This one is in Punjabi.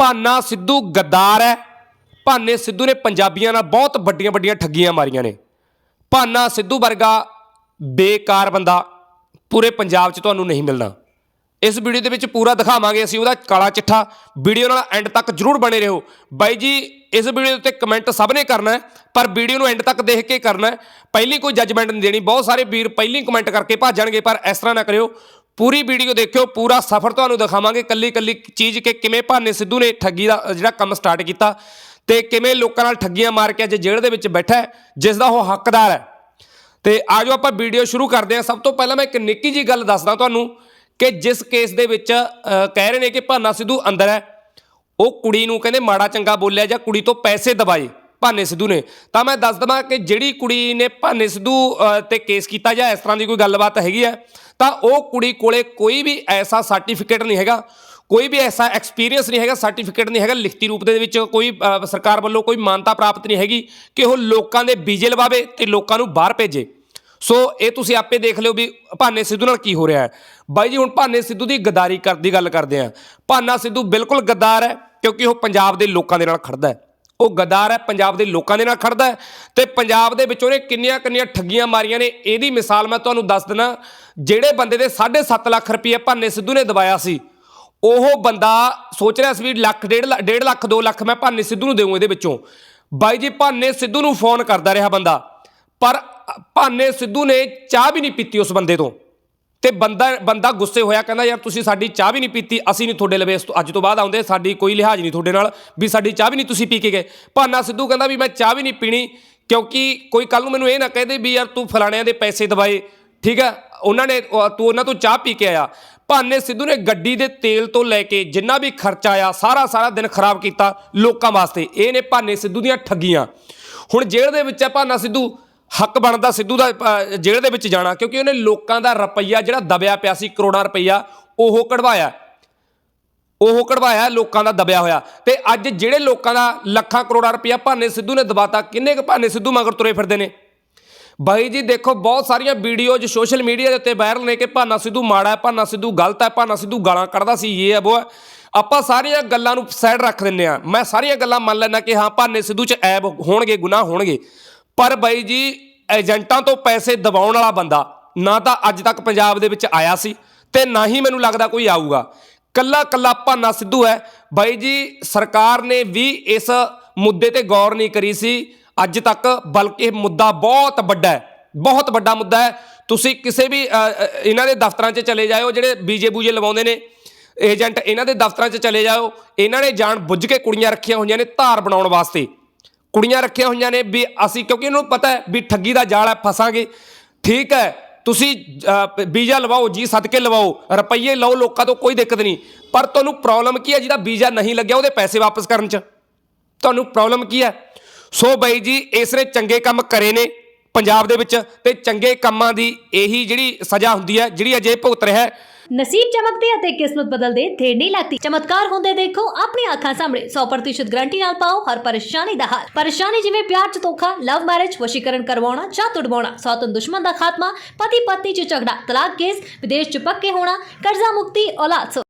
ਭਾਨਾ ਸਿੱਧੂ ਗੱਦਾਰ ਹੈ। ਭਾਨੇ ਸਿੱਧੂ ਨੇ ਪੰਜਾਬੀਆਂ ਨਾਲ ਬਹੁਤ ਵੱਡੀਆਂ ਵੱਡੀਆਂ ਠੱਗੀਆਂ ਮਾਰੀਆਂ ਨੇ। ਭਾਨਾ ਸਿੱਧੂ ਵਰਗਾ ਬੇਕਾਰ ਬੰਦਾ ਪੂਰੇ ਪੰਜਾਬ 'ਚ ਤੁਹਾਨੂੰ ਨਹੀਂ ਮਿਲਣਾ। ਇਸ ਵੀਡੀਓ ਦੇ ਵਿੱਚ ਪੂਰਾ ਦਿਖਾਵਾਂਗੇ ਅਸੀਂ ਉਹਦਾ ਕਾਲਾ ਚਿੱਠਾ। ਵੀਡੀਓ ਨਾਲ ਐਂਡ ਤੱਕ ਜਰੂਰ ਬਣੇ ਰਹੋ। ਬਾਈ ਜੀ, ਇਸ ਵੀਡੀਓ ਉੱਤੇ ਕਮੈਂਟ ਸਭ ਨੇ ਕਰਨਾ ਹੈ, ਪਰ ਵੀਡੀਓ ਨੂੰ ਐਂਡ ਤੱਕ ਦੇਖ ਕੇ ਕਰਨਾ ਹੈ। ਪਹਿਲੀ ਕੋਈ ਜੱਜਮੈਂਟ ਨਹੀਂ ਦੇਣੀ। ਬਹੁਤ ਸਾਰੇ ਵੀਰ ਪਹਿਲੀ ਕਮੈਂਟ ਕਰਕੇ ਭੱਜ ਜਾਣਗੇ, ਪਰ ਇਸ ਤਰ੍ਹਾਂ ਨਾ ਕਰਿਓ। ਪੂਰੀ ਵੀਡੀਓ ਦੇਖਿਓ, ਪੂਰਾ ਸਫ਼ਰ ਤੁਹਾਨੂੰ ਦਿਖਾਵਾਂਗੇ ਕੱਲੀ ਕੱਲੀ ਚੀਜ਼ ਕਿ ਕਿਵੇਂ ਭਾਨੇ ਸਿੱਧੂ ਨੇ ਠੱਗੀ ਦਾ ਜਿਹੜਾ ਕੰਮ ਸਟਾਰਟ ਕੀਤਾ ਤੇ ਕਿਵੇਂ ਲੋਕਾਂ ਨਾਲ ਠੱਗੀਆਂ ਮਾਰ ਕੇ ਅੱਜ ਜੇਲ੍ਹ ਦੇ ਵਿੱਚ ਬੈਠਾ ਹੈ, ਜਿਸ ਦਾ ਉਹ ਹੱਕਦਾਰ ਹੈ। ਤੇ ਆਜੋ ਆਪਾਂ ਵੀਡੀਓ ਸ਼ੁਰੂ ਕਰਦੇ ਹਾਂ। ਸਭ ਤੋਂ ਪਹਿਲਾਂ ਮੈਂ ਇੱਕ ਨਿੱਕੀ ਜੀ ਗੱਲ ਦੱਸਦਾ ਤੁਹਾਨੂੰ ਕਿ ਜਿਸ ਕੇਸ ਦੇ ਵਿੱਚ ਕਹਿ ਰਹੇ ਨੇ ਕਿ ਭਾਨਾ ਸਿੱਧੂ ਅੰਦਰ ਹੈ, ਉਹ ਕੁੜੀ ਨੂੰ ਕਹਿੰਦੇ ਮਾੜਾ ਚੰਗਾ ਬੋਲਿਆ ਜਾਂ ਕੁੜੀ ਤੋਂ ਪੈਸੇ ਦਬਾਏ। ਭਾਨੇ ਸਿੱਧੂ ਨੇ। ਤਾਂ ਮੈਂ ਦੱਸ ਦਵਾਂ ਕਿ ਜਿਹੜੀ ਕੁੜੀ ਨੇ ਭਾਨੇ ਸਿੱਧੂ ਤੇ ਕੇਸ ਕੀਤਾ ਜਾਂ ਇਸ ਤਰ੍ਹਾਂ ਦੀ ਕੋਈ ਗੱਲਬਾਤ ਹੈਗੀ ਹੈ, ਤਾਂ ਉਹ ਕੁੜੀ ਕੋਲੇ ਕੋਈ ਵੀ ਐਸਾ ਸਰਟੀਫਿਕੇਟ ਨਹੀਂ ਹੈਗਾ, ਕੋਈ ਵੀ ਐਸਾ ਐਕਸਪੀਰੀਅੰਸ ਨਹੀਂ ਹੈਗਾ ਸਰਟੀਫਿਕੇਟ ਨਹੀਂ ਹੈਗਾ, ਲਿਖਤੀ ਰੂਪ ਦੇ ਵਿੱਚ ਕੋਈ ਸਰਕਾਰ ਵੱਲੋਂ ਕੋਈ ਮਾਨਤਾ ਪ੍ਰਾਪਤ ਨਹੀਂ ਹੈਗੀ ਕਿ ਉਹ ਲੋਕਾਂ ਦੇ ਬੀਜੇ ਲਵਾਵੇ ਤੇ ਲੋਕਾਂ ਨੂੰ ਬਾਹਰ ਭੇਜੇ। ਸੋ ਇਹ ਤੁਸੀਂ ਆਪੇ ਦੇਖ ਲਿਓ ਵੀ ਭਾਨੇ ਸਿੱਧੂ ਨਾਲ ਕੀ ਹੋ ਰਿਹਾ ਹੈ। ਬਾਈ ਜੀ, ਹੁਣ ਭਾਨੇ ਸਿੱਧੂ ਦੀ ਗਦਾਰੀ ਕਰ, ਦੀ ਗੱਲ ਕਰਦੇ ਆਂ ਭਾਨਾ ਸਿੱਧੂ ਬਿਲਕੁਲ ਗੱਦਾਰ ਹੈ, ਕਿਉਂਕਿ ਉਹ ਪੰਜਾਬ ਦੇ ਲੋਕਾਂ ਦੇ ਨਾਲ ਖੜਦਾ ਹੈ। ਉਹ ਗਦਾਰ ਹੈ, ਪੰਜਾਬ ਦੇ ਲੋਕਾਂ ਦੇ ਨਾਲ ਖੜਦਾ ਹੈ ਤੇ ਪੰਜਾਬ ਦੇ ਵਿੱਚ ਉਹਨੇ ਕਿੰਨੀਆਂ ਕਿੰਨੀਆਂ ਠੱਗੀਆਂ ਮਾਰੀਆਂ ਨੇ, ਇਹਦੀ ਮਿਸਾਲ ਮੈਂ ਤੁਹਾਨੂੰ ਦੱਸ ਦਿਨਾ, ਜਿਹੜੇ ਬੰਦੇ ਦੇ 7.5 ਲੱਖ ਰੁਪਏ ਭਾਨੇ ਸਿੱਧੂ ਨੇ ਦਵਾਇਆ ਸੀ, ਉਹ ਬੰਦਾ ਸੋਚ ਰਿਹਾ ਸੀ ਵੀ ਲੱਖ, ਡੇਢ ਲੱਖ ਡੇਢ ਲੱਖ 2 ਲੱਖ ਮੈਂ ਭਾਨੇ ਸਿੱਧੂ ਨੂੰ ਦੇਵਾਂ ਇਹਦੇ ਵਿੱਚੋਂ। ਬਾਈ ਜੀ, ਭਾਨੇ ਸਿੱਧੂ ਨੂੰ ਫੋਨ ਕਰਦਾ ਰਿਹਾ ਬੰਦਾ, ਪਰ ਭਾਨੇ ਸਿੱਧੂ ਨੇ ਚਾਹ ਵੀ ਨਹੀਂ ਪੀਤੀ ਉਸ ਬੰਦੇ ਤੋਂ। ਤੇ ਬੰਦਾ ਬੰਦਾ ਗੁੱਸੇ ਹੋਇਆ ਕਹਿੰਦਾ, ਯਾਰ ਤੁਸੀਂ ਸਾਡੀ ਚਾਹ ਵੀ ਨਹੀਂ ਪੀਤੀ, ਅਸੀਂ ਨਹੀਂ ਤੁਹਾਡੇ ਲਵੇ ਇਸ ਤੋਂ ਅੱਜ ਤੋਂ ਬਾਅਦ ਆਉਂਦੇ, ਸਾਡੀ ਕੋਈ ਲਿਹਾਜ਼ ਨਹੀਂ ਤੁਹਾਡੇ ਨਾਲ, ਵੀ ਸਾਡੀ ਚਾਹ ਵੀ ਨਹੀਂ ਤੁਸੀਂ ਪੀ ਕੇ ਗਏ। ਭਾਨਾ ਸਿੱਧੂ ਕਹਿੰਦਾ ਵੀ, ਮੈਂ ਚਾਹ ਵੀ ਨਹੀਂ ਪੀਣੀ, ਕਿਉਂਕਿ ਕੋਈ ਕੱਲ ਨੂੰ ਮੈਨੂੰ ਇਹ ਨਾ ਕਹਦੇ ਵੀ, ਯਾਰ ਤੂੰ ਫਲਾਣਿਆਂ ਦੇ ਪੈਸੇ ਦਵਾਏ। ਠੀਕ ਹੈ ਉਹਨਾਂ ਨੇ ਤੂੰ ਉਹਨਾਂ ਤੋਂ ਚਾਹ ਪੀ ਕੇ ਆਇਆ। ਭਾਨੇ ਸਿੱਧੂ ਨੇ ਗੱਡੀ ਦੇ ਤੇਲ ਤੋਂ ਲੈ ਕੇ ਜਿੰਨਾ ਵੀ ਖਰਚਾ ਆਇਆ ਸਾਰਾ ਸਾਰਾ ਦਿਨ ਖਰਾਬ ਕੀਤਾ ਲੋਕਾਂ ਵਾਸਤੇ। ਇਹ ਨੇ ਭਾਨੇ ਸਿੱਧੂ ਦੀਆਂ ਠੱਗੀਆਂ। ਹੁਣ ਜੇਲ੍ਹ ਦੇ ਵਿੱਚ ਹੈ ਭਾਨਾ ਸਿੱਧੂ। ਹੱਕ ਬਣਦਾ ਸਿੱਧੂ ਦਾ ਅ, ਜੇਲ੍ਹ ਦੇ ਵਿੱਚ ਜਾਣਾ ਕਿਉਂਕਿ ਉਹਨੇ ਲੋਕਾਂ ਦਾ ਰੁਪਈਆ ਜਿਹੜਾ ਦਬਿਆ ਪਿਆ ਸੀ ਕਰੋੜਾਂ ਰੁਪਈਆ ਉਹ ਕਢਵਾਇਆ। ਉਹ ਕਢਵਾਇਆ ਲੋਕਾਂ ਦਾ ਦਬਿਆ ਹੋਇਆ। ਤੇ ਅੱਜ ਜਿਹੜੇ ਲੋਕਾਂ ਦਾ ਲੱਖਾਂ ਕਰੋੜਾਂ ਰੁਪਈਆ ਭਾਨੇ ਸਿੱਧੂ ਨੇ ਦਬਾਤਾ ਕਿੰਨੇ ਕੁ ਭਾਨੇ ਸਿੱਧੂ ਮਗਰ ਤੁਰੇ ਫਿਰਦੇ ਨੇ? ਬਾਈ ਜੀ ਦੇਖੋ ਬਹੁਤ ਸਾਰੀਆਂ ਵੀਡੀਓਜ਼ ਸੋਸ਼ਲ ਮੀਡੀਆ ਦੇ ਉੱਤੇ ਵਾਇਰਲ ਨੇ ਕਿ ਭਾਨਾ ਸਿੱਧੂ ਮਾੜਾ ਹੈ ਭਾਨਾ ਸਿੱਧੂ ਗਲਤ ਹੈ ਭਾਨਾ ਸਿੱਧੂ ਗਾਲਾਂ ਕੱਢਦਾ ਸੀ ਇਹ ਹੈ ਉਹ ਹੈ। ਆਪਾਂ ਸਾਰੀਆਂ ਗੱਲਾਂ ਨੂੰ ਸਾਈਡ ਰੱਖ ਦਿੰਨੇ ਆ ਮੈਂ ਸਾਰੀਆਂ ਗੱਲਾਂ ਮੰਨ ਲੈਣਾ ਕਿ ਹਾਂ ਭਾਨੇ ਸਿੱਧੂ 'ਚ ਐਬ ਹੋਣਗੇ ਗੁਨਾਹ ਹੋਣਗੇ। ਪਰ ਬਾਈ ਜੀ, ਏਜੰਟਾਂ ਤੋਂ ਪੈਸੇ ਦਬਾਉਣ ਵਾਲਾ ਬੰਦਾ ਨਾ ਤਾਂ ਅੱਜ ਤੱਕ ਪੰਜਾਬ ਦੇ ਵਿੱਚ ਆਇਆ ਸੀ ਤੇ ਨਾ ਹੀ ਮੈਨੂੰ ਲੱਗਦਾ ਕੋਈ ਆਊਗਾ। ਕੱਲਾ ਕੱਲਾ ਭਾਨਾ ਸਿੱਧੂ ਹੈ। ਬਾਈ ਜੀ, ਸਰਕਾਰ ਨੇ ਵੀ ਇਸ ਮੁੱਦੇ ਤੇ ਗੌਰ ਨਹੀਂ ਕਰੀ ਸੀ। ਅੱਜ ਤੱਕ ਬਲਕਿ ਇਹ ਮੁੱਦਾ ਬਹੁਤ ਵੱਡਾ ਹੈ। ਬਹੁਤ ਵੱਡਾ ਮੁੱਦਾ ਹੈ। ਤੁਸੀਂ ਕਿਸੇ ਵੀ ਇਹਨਾਂ ਦੇ ਦਫ਼ਤਰਾਂ 'ਚ ਚਲੇ ਜਾਇਓ, ਜਿਹੜੇ ਬੀਜੇ ਬੂਜੇ ਲਵਾਉਂਦੇ ਨੇ। ਏਜੰਟ ਇਹਨਾਂ ਦੇ ਦਫ਼ਤਰਾਂ 'ਚ ਚਲੇ ਜਾਓ ਇਹਨਾਂ ਨੇ ਜਾਣ ਬੁੱਝ ਕੇ ਕੁੜੀਆਂ ਰੱਖੀਆਂ ਹੋਈਆਂ ਨੇ ਧਾਰ ਬਣਾਉਣ ਵਾਸਤੇ। ਕੁੜੀਆਂ ਰੱਖੀਆਂ ਹੋਈਆਂ ਨੇ ਵੀ ਅਸੀਂ ਕਿਉਂਕਿ ਇਹਨੂੰ ਪਤਾ ਹੈ ਵੀ ਠੱਗੀ ਦਾ ਜਾਲ ਹੈ ਫਸਾਂਗੇ। ਠੀਕ ਹੈ ਤੁਸੀਂ ਅ, ਵੀਜ਼ਾ ਲਵਾਓ ਜੀ ਸਦਕੇ ਲਵਾਓ ਰੁਪਈਏ ਲਓ ਲੋਕਾਂ ਤੋਂ ਕੋਈ ਦਿੱਕਤ ਨਹੀਂ। ਪਰ ਤੁਹਾਨੂੰ ਪ੍ਰੋਬਲਮ ਕੀ ਹੈ ਜਿਹਦਾ ਵੀਜ਼ਾ ਨਹੀਂ ਲੱਗਿਆ ਉਹਦੇ ਪੈਸੇ ਵਾਪਸ ਕਰਨ 'ਚ? ਤੁਹਾਨੂੰ ਪ੍ਰੋਬਲਮ ਕੀ ਹੈ? ਸੋ ਬਾਈ ਜੀ ਇਸ ਨੇ ਚੰਗੇ ਕੰਮ ਕਰੇ ਨੇ ਪੰਜਾਬ ਦੇ ਵਿੱਚ ਤੇ ਚੰਗੇ ਕੰਮਾਂ ਦੀ ਇਹੀ ਜਿਹੜੀ ਸਜ਼ਾ ਹੁੰਦੀ ਹੈ ਜਿਹੜੀ ਅਜੇ ਭੁਗਤ ਰਿਹਾ ਹੈ ਨਸੀਬ ਚਮਕਦੇ ਅਤੇ ਕਿਸਮਤ ਬਦਲਦੇ ਦੇਰ ਨਹੀਂ ਲੱਗਦੀ। ਚਮਤਕਾਰ ਹੁੰਦੇ ਦੇਖੋ ਆਪਣੀ ਅੱਖਾਂ ਸਾਹਮਣੇ। 100% ਗਰੰਟੀ ਨਾਲ ਪਾਓ ਹਰ ਪਰੇਸ਼ਾਨੀ ਦਾ ਹੱਲ। ਪਰੇਸ਼ਾਨੀ ਜਿਵੇਂ ਪਿਆਰ ਚ ਧੋਖਾ ਲਵ ਮੈਰਿਜ ਵਸ਼ੀਕਰਨ ਕਰਵਾਉਣਾ ਚਾਹ ਤੁੜਵਾਉਣਾ, ਸੌਤਨ ਦੁਸ਼ਮਣ ਦਾ ਖਾਤਮਾ ਪਤੀ ਪਤਨੀ ਚ ਝਗੜਾ, ਤਲਾਕ ਕੇਸ, ਵਿਦੇਸ਼ ਚ ਪੱਕੇ ਹੋਣਾ, ਕਰਜ਼ਾ ਮੁਕਤੀ, ਔਲਾਦ